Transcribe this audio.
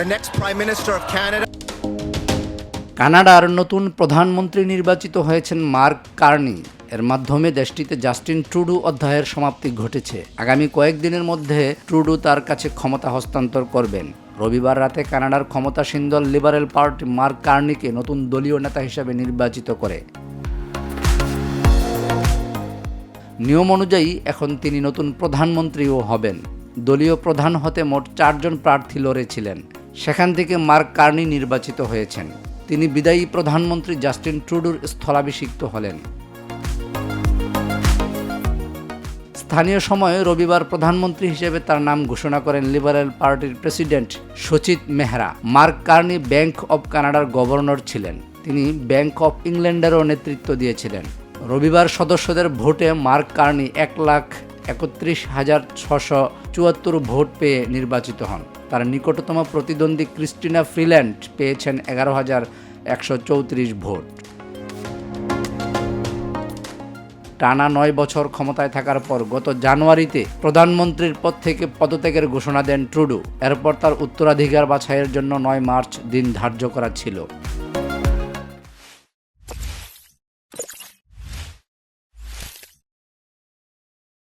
the next Prime Minister of Canada. কানাডার নতুন প্রধানমন্ত্রী নির্বাচিত হয়েছেন মার্ক কার্নি। এর মাধ্যমে দেশটিতে জাস্টিন ট্রুডু অধ্যায়ের সমাপ্তি ঘটেছে। আগামী কয়েকদিনের মধ্যে ট্রুডু তার কাছে ক্ষমতা হস্তান্তর করবেন। রবিবার রাতে কানাডার ক্ষমতাসীন দল লিবারেল পার্টি মার্ক কার্নিকে নতুন দলীয় নেতা হিসেবে নির্বাচিত করে। নিয়ম অনুযায়ী এখন তিনি নতুন প্রধানমন্ত্রীও হবেন। দলীয় প্রধান হতে মোট চারজন প্রার্থী লড়েছিলেন সেখান থেকে মার্ক কার্নি নির্বাচিত হয়েছেন। তিনি বিদায়ী প্রধানমন্ত্রী জাস্টিন ট্রুডুর স্থলাভিষিক্ত হলেন। স্থানীয় সময়ে রবিবার প্রধানমন্ত্রী হিসেবে তার নাম ঘোষণা করেন লিবারেল পার্টির president Sachit Mehra. Mark Carney bank of কানাডার গভর্নর ছিলেন। তিনি ব্যাংক অফ ইংল্যান্ডেরও নেতৃত্ব দিয়েছিলেন। রবিবার সদস্যদের ভোটে মার্ক কার্নি এক লাখ একত্রিশ হাজার ছশো চুয়াত্তর ভোট পেয়ে নির্বাচিত হন। তার নিকটতম প্রতিদ্বন্দ্বী ক্রিস্টিনা ফ্রিল্যান্ড পেয়েছেন এগারো হাজার একশো চৌত্রিশ ভোট। টানা নয় বছর ক্ষমতায় থাকার পর গত জানুয়ারিতে প্রধানমন্ত্রীর পদ থেকে পদত্যাগের ঘোষণা দেন ট্রুডু। এরপর তার উত্তরাধিকার বাছাইয়ের জন্য নয় মার্চ দিন ধার্য করা ছিল।